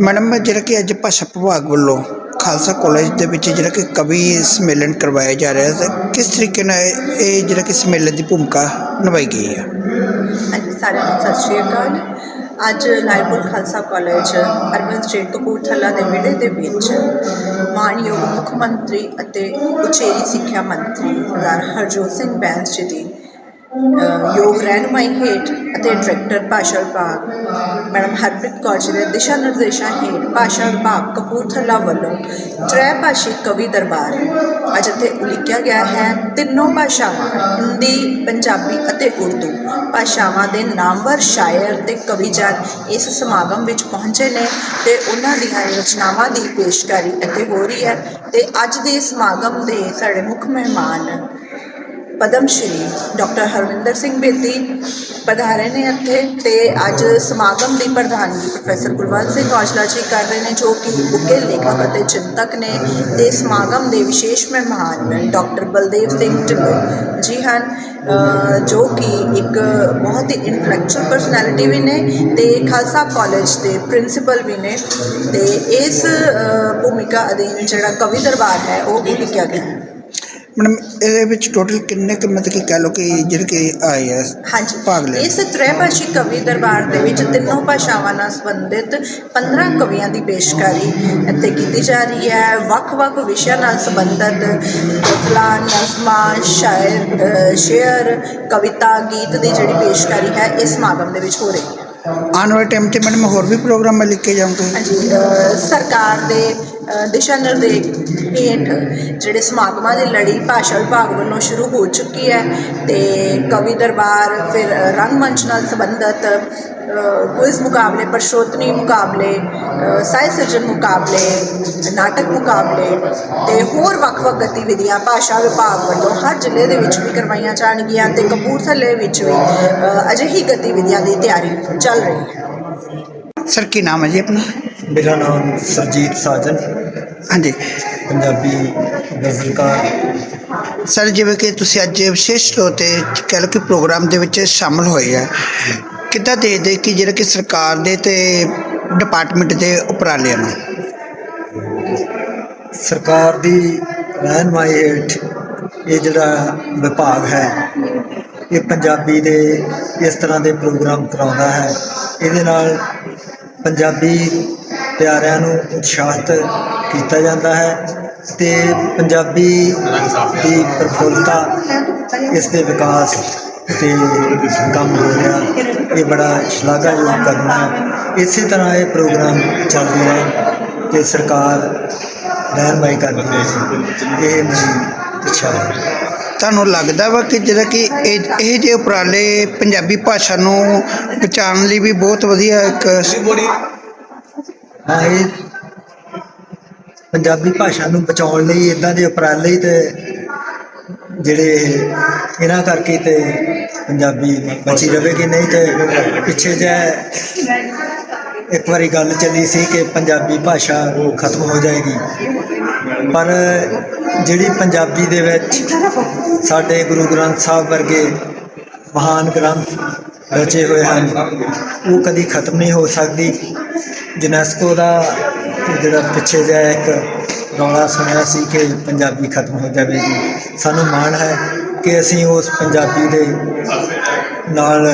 Madam ਜਿਹੜਾ ਕਿ ਅੱਜ ਭਾਸ਼ਾ ਵਿਭਾਗ ਵੱਲੋਂ ਖਾਲਸਾ ਕਾਲਜ ਦੇ ਵਿੱਚ ਜਿਹੜਾ ਕਿ ਕਵੀ ਸੰਮੇਲਨ ਕਰਵਾਇਆ ਜਾ ਰਿਹਾ ਹੈ ਕਿਸ ਤਰੀਕੇ ਨਾਲ ਇਹ ਜਿਹੜਾ ਕਿ ਸੰਮੇਲਨ ਦੀ ਭੂਮਿਕਾ ਨਿਭਾਈ ਗਈ ਹੈ? ਹਾਂਜੀ, ਸਾਰਿਆਂ ਨੂੰ ਸਤਿ ਸ਼੍ਰੀ ਅਕਾਲ। ਅੱਜ ਲਾਇਬੁਲ Khalsa college urban state Kapurthala ਦੇ ਵਿਹੜੇ ਦੇ ਵਿੱਚ ਮਾਨਯੋਗ ਮੁੱਖ ਮੰਤਰੀ ਅਤੇ ਉਚੇਰੀ ਸਿੱਖਿਆ ਮੰਤਰੀ ਸਰਦਾਰ ਹਰਜੋਤ ਸਿੰਘ ਬੈਂਸ ਜੀ ਦੀ ਯੋਗ ਰਹਿਨੁਮਾਈ ਹੇਠ ਅਤੇ ਡਾਇਰੈਕਟਰ ਭਾਸ਼ਾ ਵਿਭਾਗ। ਮੈਡਮ ਹਰਪ੍ਰੀਤ ਕੌਰ ਜੀ ਦੇ ਦਿਸ਼ਾ ਨਿਰਦੇਸ਼ਾਂ ਹੇਠ ਭਾਸ਼ਾ ਵਿਭਾਗ ਕਪੂਰਥਲਾ ਵੱਲੋਂ ਤ੍ਰੈ ਭਾਸ਼ੀ ਕਵੀ ਦਰਬਾਰ। ਅੱਜ ਇੱਥੇ ਉਲੀਕਿਆ ਗਿਆ ਹੈ ਤਿੰਨੋਂ ਭਾਸ਼ਾਵਾਂ, ਹਿੰਦੀ, ਪੰਜਾਬੀ ਅਤੇ ਉਰਦੂ। ਭਾਸ਼ਾਵਾਂ ਦੇ ਨਾਮਵਰ ਸ਼ਾਇਰ ਤੇ ਕਵੀ ਜਨ ਇਸ ਸਮਾਗਮ ਵਿੱਚ ਪਹੁੰਚੇ ਨੇ ਤੇ ਉਹਨਾਂ ਦੀਆਂ ਰਚਨਾਵਾਂ ਦੀ ਪੇਸ਼ਕਾਰੀ ਇੱਥੇ ਹੋ ਰਹੀ ਹੈ ਤੇ ਅੱਜ ਦੇ ਸਮਾਗਮ ਦੇ ਸਾਡੇ ਮੁੱਖ ਮਹਿਮਾਨ ਪਦਮ ਸ਼੍ਰੀ ਡਾਕਟਰ ਹਰਵਿੰਦਰ ਸਿੰਘ ਬੇਦੀ ਪਧਾਰੇ ਨੇ ਇੱਥੇ ਤੇ ਅੱਜ ਸਮਾਗਮ ਦੀ ਪ੍ਰਧਾਨਗੀ ਪ੍ਰੋਫੈਸਰ ਗੁਰਵੰਤ ਸਿੰਘ ਔਜਲਾ ਜੀ ਕਰ ਰਹੇ ਨੇ, ਜੋ ਕਿ ਉੱਘੇ ਲੇਖਕ ਅਤੇ ਚਿੰਤਕ ਨੇ ਤੇ ਸਮਾਗਮ ਦੇ ਵਿਸ਼ੇਸ਼ ਮਹਿਮਾਨ ਡਾਕਟਰ ਬਲਦੇਵ ਸਿੰਘ ਢਿੱਲੋਂ ਜੀ ਹਨ ਜੋ ਕਿ ਇੱਕ ਬਹੁਤ ਹੀ ਇੰਟੈਲੈਕਚੁਅਲ ਪਰਸਨੈਲਿਟੀ ਵੀ ਨੇ ਤੇ ਖਾਲਸਾ ਕਾਲਜ ਦੇ ਪ੍ਰਿੰਸੀਪਲ ਵੀ ਨੇ ਤੇ ਇਸ ਭੂਮਿਕਾ ਅਧੀਨ ਜਿਹੜਾ ਕਵੀ ਦਰਬਾਰ ਹੈ, ਉਹ ਵੀ ਲਿਖਿਆ ਗਿਆ ਹੈ। ਮੈਡਮ ਇਹਦੇ ਵਿੱਚ ਟੋਟਲ ਕਿੰਨੇ ਕੁ ਮਤਲਬ ਕਿ ਕਹਿ ਲਓ ਕਿ ਜਿਹੜੇ ਕਿ ਆਏ ਆ ਹਾਂਜੀ। ਭਾਗ ਲੈ ਇਸ ਤ੍ਰੈਭਾਸ਼ੀ ਕਵੀ ਦਰਬਾਰ ਦੇ ਵਿੱਚ ਤਿੰਨੋਂ ਭਾਸ਼ਾਵਾਂ ਨਾਲ ਸੰਬੰਧਿਤ 15 ਕਵੀਆਂ ਦੀ ਪੇਸ਼ਕਾਰੀ ਇੱਥੇ ਕੀਤੀ ਜਾ ਰਹੀ ਹੈ। ਵੱਖ-ਵੱਖ ਵਿਸ਼ਿਆਂ ਨਾਲ ਸੰਬੰਧਿਤ ਗਜ਼ਲਾਂ ਨਜ਼ਮਾਂ ਸ਼ਾਇਰ ਸ਼ੇਅਰ ਕਵਿਤਾ ਗੀਤ ਦੀ ਜਿਹੜੀ ਪੇਸ਼ਕਾਰੀ ਹੈ ਇਸ ਸਮਾਗਮ ਦੇ ਵਿੱਚ ਹੋ ਰਹੀ ਹੈ। ਆਉਣ ਵਾਲੇ ਟਾਈਮ ਤੇ ਮੈਡਮ ਹੋਰ ਵੀ ਪ੍ਰੋਗਰਾਮ ਲਿਖੇ ਹਾਂਜੀ ਅ, ਸਰਕਾਰ ਦੇ ਦਿਸ਼ਾ ਨਿਰਦੇਸ਼ ਹੇਠ ਜਿਹੜੇ ਸਮਾਗਮਾਂ ਦੀ ਲੜੀ ਭਾਸ਼ਾ ਵਿਭਾਗ ਵੱਲੋਂ ਸ਼ੁਰੂ ਹੋ ਚੁੱਕੀ ਹੈ ਤੇ ਕਵੀ ਦਰਬਾਰ ਫਿਰ ਅ, ਰੰਗਮੰਚ ਨਾਲ ਸੰਬੰਧਿਤ ਕੁਇਜ਼ ਮੁਕਾਬਲੇ ਪਰਸ਼ੋਤਨੀ ਮੁਕਾਬਲੇ ਅ, ਸਾਹਿਤ ਸਿਰਜਣ ਮੁਕਾਬਲੇ ਨਾਟਕ ਮੁਕਾਬਲੇ ਤੇ ਹੋਰ ਵੱਖ-ਵੱਖ ਗਤੀਵਿਧੀਆਂ ਭਾਸ਼ਾ ਵਿਭਾਗ ਵੱਲੋਂ ਹਰ ਜ਼ਿਲ੍ਹੇ ਦੇ ਵਿੱਚ ਵੀ ਕਰਵਾਈਆਂ ਜਾਣਗੀਆਂ ਤੇ ਕਪੂਰਥਲੇ ਵਿੱਚ ਵੀ ਅਜਿਹੀ ਗਤੀਵਿਧੀਆਂ ਦੀ ਤਿਆਰੀ ਚੱਲ ਰਹੀ ਹੈ। ਸਰ ਕੀ ਨਾਮ ਹੈ ਜੀ ਆਪਣਾ? ਮੇਰਾ ਨਾਮ ਸਰਜੀਤ ਸਾਜਨ ਹਾਂਜੀ। ਪੰਜਾਬੀ ਗਜ਼ਲਕਾਰ। ਸਰ ਜਿਵੇਂ ਕਿ ਤੁਸੀਂ ਅੱਜ ਵਿਸ਼ੇਸ਼ ਤੌਰ ਤੇ ਕਹਿ ਕਿ ਪ੍ਰੋਗਰਾਮ ਦੇ ਵਿੱਚ ਸ਼ਾਮਲ ਹੋਏ ਆ ਕਿੱਦਾਂ ਦੇਖਦੇ ਕਿ ਜਿਹੜਾ ਕਿ ਸਰਕਾਰ ਦੇ ਤੇ ਡਿਪਾਰਟਮੈਂਟ ਦੇ ਉਪਰਾਲਿਆਂ ਨੂੰ? ਸਰਕਾਰ ਦੀ ਰਹਿਨਮਾਈ ਹੇਠ ਇਹ ਜਿਹੜਾ ਵਿਭਾਗ ਹੈ ਇਹ ਪੰਜਾਬੀ ਦੇ ਇਸ ਤਰ੍ਹਾਂ ਦੇ ਪ੍ਰੋਗਰਾਮ ਕਰਾਉਂਦਾ ਹੈ। ਇਹਦੇ ਨਾਲ ਪੰਜਾਬੀ ਪਿਆਰਿਆਂ ਨੂੰ ਉਤਸ਼ਾਹਿਤ ਕੀਤਾ ਜਾਂਦਾ ਹੈ ਤੇ ਪੰਜਾਬੀ ਦੀ ਪ੍ਰਫੁੱਲਤਾ, ਇਸ ਦੇ ਵਿਕਾਸ ਤੇ ਕੰਮ ਹੋ ਰਿਹਾ, ਇਹ ਬੜਾ ਸ਼ਲਾਘਾਯੋਗ ਕਰਨਾ ਹੈ। ਇਸੇ ਤਰ੍ਹਾਂ ਇਹ ਪ੍ਰੋਗਰਾਮ ਚੱਲਦੇ ਰਹੇ ਤੇ ਸਰਕਾਰ ਰਹਿਨਮਾਈ ਕਰਦੀ ਰਹੇ ਇਹ ਮੇਰੀ ਇੱਛਾ ਹੈ। ਤੁਹਾਨੂੰ ਲੱਗਦਾ ਵਾ ਕਿ ਜਿਹੜਾ ਕਿ ਇਹ ਇਹ ਜਿਹੇ ਉਪਰਾਲੇ ਪੰਜਾਬੀ ਭਾਸ਼ਾ ਨੂੰ ਬਚਾਉਣ ਲਈ ਵੀ ਬਹੁਤ ਵਧੀਆ ਇੱਕ ਇਹ ਪੰਜਾਬੀ ਭਾਸ਼ਾ ਨੂੰ ਬਚਾਉਣ ਲਈ, ਇਦਾਂ ਦੇ ਉਪਰਾਲੇ ਹੀ ਤੇ ਜਿਹੜੇ ਇਹਨਾਂ ਕਰਕੇ ਤੇ ਪੰਜਾਬੀ ਬਚੀ ਰਹੇਗੀ ਨਹੀਂ ਤੇ ਪਿੱਛੇ ਜੇ ਇੱਕ ਵਾਰੀ ਗੱਲ ਚੱਲੀ ਸੀ ਕਿ ਪੰਜਾਬੀ ਭਾਸ਼ਾ ਖਤਮ ਹੋ ਜਾਏਗੀ। ਪਰ ਜਿਹੜੀ ਪੰਜਾਬੀ ਦੇ ਵਿੱਚ ਸਾਡੇ ਗੁਰੂ ਗ੍ਰੰਥ ਸਾਹਿਬ ਵਰਗੇ ਮਹਾਨ ਗ੍ਰੰਥ ਰਚੇ ਹੋਏ ਹਨ, ਉਹ ਕਦੀ ਖਤਮ ਨਹੀਂ ਹੋ ਸਕਦੀ। ਯੂਨੈਸਕੋ ਦਾ ਜਿਹੜਾ ਪਿੱਛੇ ਜਿਹਾ ਇੱਕ ਰੌਲਾ ਸੁਣਿਆ ਸੀ ਕਿ ਪੰਜਾਬੀ ਖਤਮ ਹੋ ਜਾਵੇਗੀ। ਸਾਨੂੰ ਮਾਣ ਹੈ ਕਿ ਅਸੀਂ ਉਸ ਪੰਜਾਬੀ ਦੇ ਨਾਲ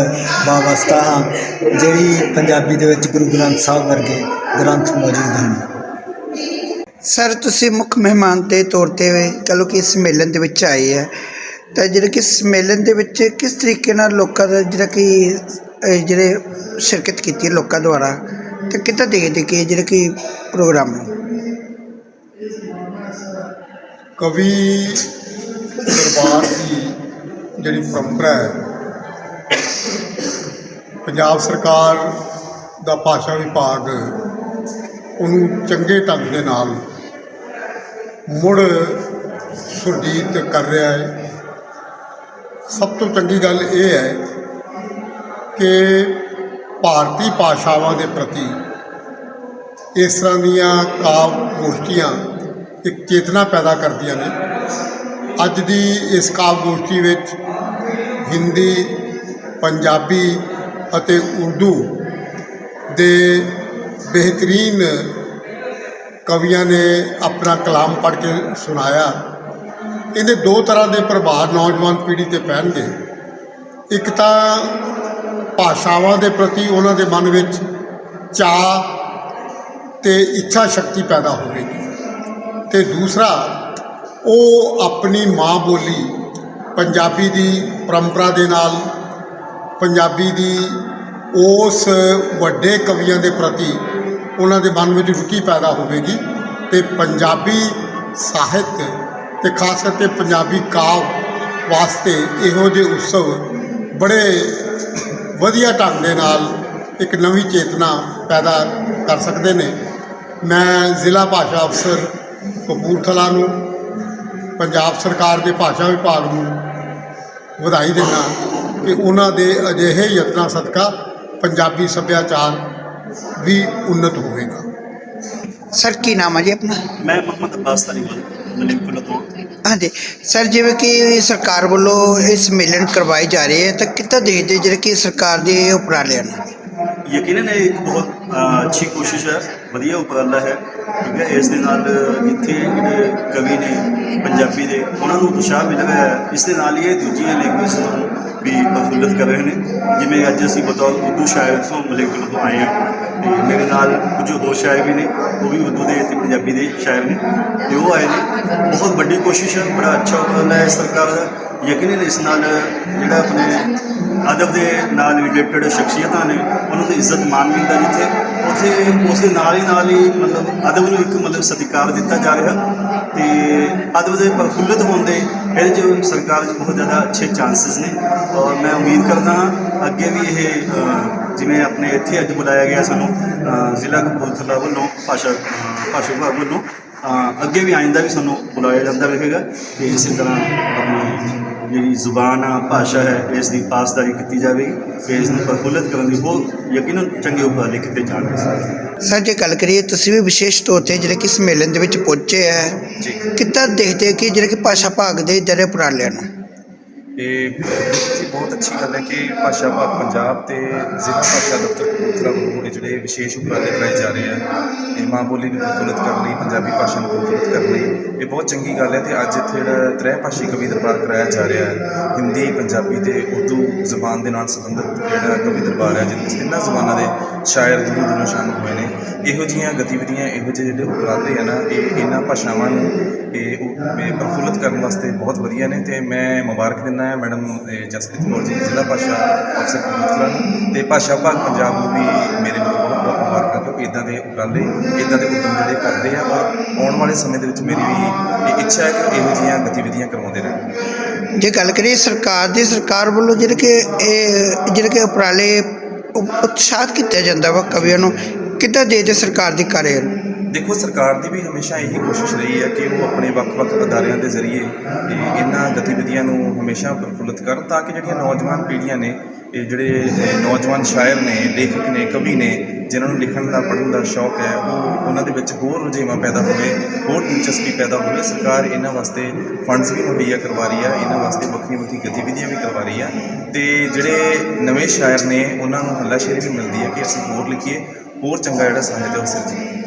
ਵਾਬਸਤਾ ਹਾਂ, ਜਿਹੜੀ ਪੰਜਾਬੀ ਦੇ ਵਿੱਚ ਗੁਰੂ ਗ੍ਰੰਥ ਸਾਹਿਬ ਵਰਗੇ ਗ੍ਰੰਥ ਮੌਜੂਦ ਹਨ। ਸਰ, ਤੁਸੀਂ ਮੁੱਖ ਮਹਿਮਾਨ ਦੇ ਤੌਰ ਤੇ ਕਹਿ ਲਓ ਕਿ ਇਸ ਸੰਮੇਲਨ ਦੇ ਵਿੱਚ ਆਏ ਆ। ਤਾਂ ਜਿਹੜਾ ਕਿ ਸੰਮੇਲਨ ਦੇ ਵਿੱਚ ਕਿਸ ਤਰੀਕੇ ਨਾਲ ਲੋਕਾਂ ਦਾ ਜਿਹੜਾ ਕਿ ਜਿਹੜੇ ਸ਼ਿਰਕਤ ਕੀਤੀ ਹੈ ਲੋਕਾਂ ਦੁਆਰਾ? ਤੇ ਕਿੱਦਾਂ ਦੇਖਦੇ ਕਿ ਜਿਹੜਾ ਕਿ ਪ੍ਰੋਗਰਾਮ ਨੂੰ ਕਵੀ ਦਰਬਾਰ ਦੀ ਜਿਹੜੀ ਪਰੰਪਰਾ ਹੈ, ਪੰਜਾਬ ਸਰਕਾਰ ਦਾ ਭਾਸ਼ਾ ਵਿਭਾਗ ਉਹਨੂੰ ਚੰਗੇ ਢੰਗ ਦੇ ਨਾਲ ਮੁੜ ਸੁਰਜੀਤ ਕਰ ਰਿਹਾ ਹੈ। ਸਭ ਤੋਂ ਚੰਗੀ ਗੱਲ ਇਹ ਹੈ ਕਿ ਭਾਰਤੀ ਭਾਸ਼ਾਵਾਂ ਦੇ ਪ੍ਰਤੀ ਇਸ ਤਰ੍ਹਾਂ ਦੀਆਂ ਕਾਵ ਗੋਸ਼ਟੀਆਂ ਇੱਕ ਚੇਤਨਾ ਪੈਦਾ ਕਰਦੀਆਂ ਨੇ। ਅੱਜ ਦੀ ਇਸ ਕਾਵ ਗੋਸ਼ਟੀ ਵਿੱਚ ਹਿੰਦੀ, ਪੰਜਾਬੀ ਅਤੇ ਉਰਦੂ ਦੇ ਬਿਹਤਰੀਨ ਕਵੀਆਂ ਨੇ ਆਪਣਾ ਕਲਾਮ ਪੜ੍ਹ ਕੇ ਸੁਣਾਇਆ। ਇਹਦੇ ਦੋ ਤਰ੍ਹਾਂ ਦੇ ਪ੍ਰਭਾਵ ਨੌਜਵਾਨ ਪੀੜ੍ਹੀ ਤੇ ਪੈਣਗੇ। ਇੱਕ ਤਾਂ ਭਾਸ਼ਾਵਾਂ ਦੇ ਪ੍ਰਤੀ ਉਹਨਾਂ ਦੇ ਮਨ ਵਿੱਚ ਚਾਹ ਤੇ ਇੱਛਾ ਸ਼ਕਤੀ ਪੈਦਾ ਹੋਵੇਗੀ। ਤੇ ਦੂਸਰਾ, ਉਹ ਆਪਣੀ ਮਾਂ ਬੋਲੀ ਪੰਜਾਬੀ ਦੀ ਪਰੰਪਰਾ ਦੇ ਨਾਲ, ਪੰਜਾਬੀ ਦੀ ਉਸ ਵੱਡੇ ਕਵੀਆਂ ਦੇ ਪ੍ਰਤੀ ਉਹਨਾਂ ਦੇ ਮਨ ਵਿੱਚ ਰੁਚੀ ਪੈਦਾ ਹੋਵੇਗੀ ਤੇ ਪੰਜਾਬੀ ਸਾਹਿਤ ਤੇ ਖਾਸ ਕਰਕੇ ਪੰਜਾਬੀ ਕਾਵ ਵਾਸਤੇ ਇਹੋ ਜਿਹੇ ਉਤਸਵ ਬੜੇ ਵਧੀਆ ਢੰਗ ਦੇ ਨਾਲ ਇੱਕ ਨਵੀਂ ਚੇਤਨਾ ਪੈਦਾ ਕਰ ਸਕਦੇ ਨੇ। ਮੈਂ ਜ਼ਿਲ੍ਹਾ ਭਾਸ਼ਾ ਅਫਸਰ ਕਪੂਰਥਲਾ ਨੂੰ ਪੰਜਾਬ ਸਰਕਾਰ ਦੇ ਭਾਸ਼ਾ ਵਿਭਾਗ ਨੂੰ ਵਧਾਈ ਦਿੰਦਾ ਕਿ ਉਹਨਾਂ ਦੇ ਅਜਿਹੇ ਯਤਨਾਂ ਸਦਕਾ ਪੰਜਾਬੀ ਸੱਭਿਆਚਾਰ ਵੀ ਉੱਨਤ ਹੋਵੇਗਾ। ਸਰ ਕੀ ਨਾਮ ਹੈ ਜੀ ਆਪਣਾ? ਮੈਂ ਮੁਹੰਮਦ ਅਬਾਸ ਤਾਲੀਵਾਲ ਤੋਂ ਹਾਂਜੀ। ਸਰ ਜਿਵੇਂ ਕਿ ਸਰਕਾਰ ਵੱਲੋਂ ਇਹ ਸੰਮੇਲਨ ਕਰਵਾਏ ਜਾ ਰਹੇ ਹੈ ਤਾਂ ਕਿੱਦਾਂ ਦੇਖਦੇ ਜਿਹੜੇ ਕਿ ਸਰਕਾਰ ਦੇ ਉਪਰਾਲਿਆਂ ਨੂੰ ਯਕੀਨਨ ਇਹ ਇੱਕ ਬਹੁਤ ਅ, ਅੱਛੀ ਕੋਸ਼ਿਸ਼ ਹੈ। ਵਧੀਆ ਉਪਰਾਲਾ ਹੈ। ਠੀਕ ਹੈ। ਇਸ ਦੇ ਨਾਲ ਇੱਥੇ ਜਿਹੜੇ ਕਵੀ ਨੇ, ਪੰਜਾਬੀ ਦੇ, ਉਹਨਾਂ ਨੂੰ ਉਤਸ਼ਾਹ ਮਿਲ ਰਿਹਾ ਹੈ। ਇਸ ਦੇ ਨਾਲ ਹੀ ਇਹ ਦੂਜੀਆਂ ਲੈਂਗੁਏਜ ਨੂੰ ਵੀ ਪ੍ਰਫੁੱਲਤ ਕਰ ਰਹੇ ਨੇ। ਜਿਵੇਂ ਅੱਜ ਅਸੀਂ ਬਤੌਰ ਉਰਦੂ ਸ਼ਾਇਰ ਤੋਂ ਮਲਿਕਪੁਰ ਤੋਂ ਆਏ ਹਾਂ। ਤੇ ਮੇਰੇ ਨਾਲ ਕੁਝ ਹੋਰ ਸ਼ਾਇਰ ਵੀ ਨੇ, ਉਹ ਵੀ ਉਰਦੂ ਦੇ ਤੇ ਪੰਜਾਬੀ ਦੇ ਸ਼ਾਇਰ ਨੇ। ਤੇ ਉਹ ਆਏ ਨੇ। ਬਹੁਤ ਵੱਡੀ ਕੋਸ਼ਿਸ਼ ਹੈ, ਬੜਾ ਅੱਛਾ ਉਪਰਾਲਾ ਹੈ ਸਰਕਾਰ ਦਾ। ਯਕੀਨਨ ਇਸ ਨਾਲ ਜਿਹੜਾ ਆਪਣੇ ਅਦਬ ਦੇ ਨਾਲ ਰਿਲੇਟਡ ਸ਼ਖਸੀਅਤਾਂ ਨੇ, ਉਹਨਾਂ ਦੀ ਇੱਜ਼ਤ ਮਾਨ ਮਿਲਦਾ ਜਿੱਥੇ। ਉੱਥੇ ਉਸ ਦੇ ਨਾਲ ਹੀ ਨਾਲ ਹੀ ਮਤਲਬ ਅਦਬ ਨੂੰ ਇੱਕ ਮਤਲਬ ਸਤਿਕਾਰ ਦਿੱਤਾ ਜਾ ਰਿਹਾ ਤੇ ਅਦਬ ਦੇ ਪ੍ਰਫੁੱਲਤ ਹੋਣ ਦੇ ਇਹਦੇ 'ਚ ਸਰਕਾਰ 'ਚ ਬਹੁਤ ਜ਼ਿਆਦਾ ਅੱਛੇ ਚਾਂਸਸ ਨੇ। ਔਰ ਮੈਂ ਉਮੀਦ ਕਰਦਾ ਹਾਂ ਅੱਗੇ ਵੀ ਇਹ ਜਿਵੇਂ ਆਪਣੇ ਇੱਥੇ ਅੱਜ ਬੁਲਾਇਆ ਗਿਆ ਸਾਨੂੰ ਜ਼ਿਲ੍ਹਾ ਕਪੂਰਥਲਾ ਵੱਲੋਂ, ਭਾਸ਼ਾ ਭਾਸ਼ਾ ਵਿਭਾਗ ਵੱਲੋਂ ਅੱਗੇ ਵੀ ਆਇੰਦਾ ਵੀ ਸਾਨੂੰ ਬੁਲਾਇਆ ਜਾਂਦਾ ਰਹੇਗਾ ਤੇ ਇਸੇ ਤਰ੍ਹਾਂ ਆਪਣੀ ਜਿਹੜੀ ਜ਼ੁਬਾਨ ਆ ਭਾਸ਼ਾ ਹੈ ਇਸ ਦੀ ਪਾਸਦਾਰੀ ਕੀਤੀ ਜਾਵੇਗੀ ਤੇ ਇਸ ਨੂੰ ਪ੍ਰਫੁੱਲਤ ਕਰਨ ਦੀ ਬਹੁਤ ਯਕੀਨਨ ਚੰਗੇ ਉਪਰਾਲੇ ਕੀਤੇ ਜਾਣਗੇ ਸਰ। ਜੇ ਗੱਲ ਕਰੀਏ ਤੁਸੀਂ ਵੀ ਵਿਸ਼ੇਸ਼ ਤੌਰ ਤੇ ਜਿਹੜੇ ਕਿ ਸੰਮੇਲਨ ਦੇ ਵਿੱਚ ਪਹੁੰਚੇ ਹੈ ਜੀ। ਕਿੱਦਾਂ ਦੇਖਦੇ ਕਿ ਜਿਹੜੇ ਕਿ ਭਾਸ਼ਾ ਭਾਗ ਦੇ ਜਿਹੜੇ ਉਪਰਾਲਿਆਂ ਨੂੰ ਇਹ ਜੀ ਬਹੁਤ ਅੱਛੀ ਗੱਲ ਹੈ ਕਿ ਭਾਸ਼ਾ ਭਾਗ ਪੰਜਾਬ ਤੇ ਜ਼ਿਲ੍ਹਾ ਭਾਸ਼ਾ ਦਫ਼ਤਰ ਕਪੂਰਥਲਾ ਵੱਲੋਂ ਇਹ ਜਿਹੜੇ ਵਿਸ਼ੇਸ਼ ਉਪਰਾਲੇ ਕਰਾਏ ਜਾ ਰਹੇ ਆ, ਇਹ ਮਾਂ ਬੋਲੀ ਨੂੰ ਪ੍ਰਫੁੱਲਤ ਕਰਨ ਲਈ, ਪੰਜਾਬੀ ਭਾਸ਼ਾ ਨੂੰ ਪ੍ਰਫੁੱਲਤ ਕਰਨ ਲਈ, ਇਹ ਬਹੁਤ ਚੰਗੀ ਗੱਲ ਹੈ ਤੇ ਅੱਜ ਇੱਥੇ ਜਿਹੜਾ ਤ੍ਰੈ ਭਾਸ਼ੀ ਕਵੀ ਦਰਬਾਰ ਕਰਾਇਆ ਜਾ ਰਿਹਾ ਹੈ, ਹਿੰਦੀ, ਪੰਜਾਬੀ ਤੇ ਉਰਦੂ ਜ਼ਬਾਨ ਦੇ ਨਾਲ ਸੰਬੰਧਿਤ ਜਿਹੜਾ ਕਵੀ ਦਰਬਾਰ ਹੈ ਜਿਹਦੇ ਵਿੱਚ ਤਿੰਨਾਂ ਜ਼ਬਾਨਾਂ ਦੇ ਸ਼ਾਇਰ ਦੂਰੋਂ ਦੂਰੋਂ ਸ਼ਾਮਿਲ ਹੋਏ ਨੇ। ਇਹੋ ਜਿਹੀਆਂ ਗਤੀਵਿਧੀਆਂ ਇਹੋ ਜਿਹੇ ਜਿਹੜੇ ਉਪਰਾਲੇ ਆ ਨਾ, ਇਹ ਇਹਨਾਂ ਭਾਸ਼ਾਵਾਂ ਨੂੰ, ਇਹ ਉਹ- ਪ੍ਰਫੁੱਲਤ ਕਰਨ ਵਾਸਤੇ ਬਹੁਤ ਵਧੀਆ ਨੇ ਤੇ ਮੈਂ ਮੁਬਾਰਕ ਦਿੰਦਾ ਹਾਂ ਮੈਡਮ ਜਸਪ੍ਰੀਤ ਕੌਰ ਜੀ ਜ਼ਿਲ੍ਹਾ ਭਾਸ਼ਾ ਅਫਸਰ ਕਪੂਰਥਲਾ ਨੂੰ ਤੇ ਭਾਸ਼ਾ ਵਿਭਾਗ ਪੰਜਾਬ ਨੂੰ ਵੀ ਮੇਰੇ ਵੱਲੋਂ ਬਹੁਤ ਬਹੁਤ ਮੁਬਾਰਕਾਂ ਕਿਉਂਕਿ ਇਦਾਂ ਦੇ ਉਪਰਾਲੇ ਇਦਾਂ ਦੇ ਉਦਮ ਜਿਹੜੇ ਕਰਦੇ ਆ ਔਰ ਆਉਣ ਵਾਲੇ ਸਮੇਂ ਦੇ ਵਿੱਚ ਮੇਰੀ ਵੀ ਇਹ ਇੱਛਾ ਹੈ ਕਿ ਇਹੋ ਜਿਹੀਆਂ ਗਤੀਵਿਧੀਆਂ ਕਰਵਾਉਂਦੇ ਰਹਿਣ। ਜੇ ਗੱਲ ਕਰੀਏ ਸਰਕਾਰ ਦੀ, ਸਰਕਾਰ ਵੱਲੋਂ ਜਿਹੜੇ ਕਿ ਇਹ, ਜਿਹੜੇ ਕਿ ਉਪਰਾਲੇ ਉਤਸ਼ਾਹਤ ਕੀਤਾ ਜਾਂਦਾ ਵਾ ਕਵੀਆਂ ਨੂੰ। ਕਿੱਦਾਂ ਦੇਖਦੇ ਸਰਕਾਰ ਦੀ ਕਾਰਜ ਦੇਖੋ, ਸਰਕਾਰ ਦੀ ਵੀ ਹਮੇਸ਼ਾ ਇਹੀ ਕੋਸ਼ਿਸ਼ ਰਹੀ ਹੈ ਕਿ ਉਹ ਆਪਣੇ ਵੱਖ-ਵੱਖ ਅਦਾਰਿਆਂ ਦੇ ਜ਼ਰੀਏ ਇਹ ਇਹਨਾਂ ਗਤੀਵਿਧੀਆਂ ਨੂੰ ਹਮੇਸ਼ਾ ਪ੍ਰਫੁੱਲਤ ਕਰਨ ਤਾਂ ਕਿ ਜਿਹੜੀਆਂ ਨੌਜਵਾਨ ਪੀੜ੍ਹੀਆਂ ਨੇ, ਇਹ ਜਿਹੜੇ ਨੌਜਵਾਨ ਸ਼ਾਇਰ ਨੇ, ਲੇਖਕ ਨੇ, ਕਵੀ ਨੇ, ਜਿਨ੍ਹਾਂ ਨੂੰ ਲਿਖਣ ਦਾ, ਪੜ੍ਹਨ ਦਾ ਸ਼ੌਕ ਹੈ, ਉਹ ਉਹਨਾਂ ਦੇ ਵਿੱਚ ਹੋਰ ਰੁਝੇਵਾਂ ਪੈਦਾ ਹੋਵੇ, ਹੋਰ ਦਿਲਚਸਪੀ ਪੈਦਾ ਹੋਵੇ। ਸਰਕਾਰ ਇਹਨਾਂ ਵਾਸਤੇ ਫੰਡਸ ਵੀ ਮੁਹੱਈਆ ਕਰਵਾ ਰਹੀ ਹੈ ਇਹਨਾਂ ਵਾਸਤੇ ਵੱਖਰੀ ਵੱਖਰੀ ਗਤੀਵਿਧੀਆਂ ਵੀ ਕਰਵਾ ਰਹੀ ਹੈ ਤੇ ਜਿਹੜੇ ਨਵੇਂ ਸ਼ਾਇਰ ਨੇ, ਉਹਨਾਂ ਨੂੰ ਹੱਲਾਸ਼ੇਰੀ ਵੀ ਮਿਲਦੀ ਹੈ ਕਿ ਅਸੀਂ ਹੋਰ ਲਿਖੀਏ, ਹੋਰ ਚੰਗਾ ਜਿਹੜਾ ਸਾਹਿਤ ਹੈ ਉਹ ਸਿਰਜੀਏ।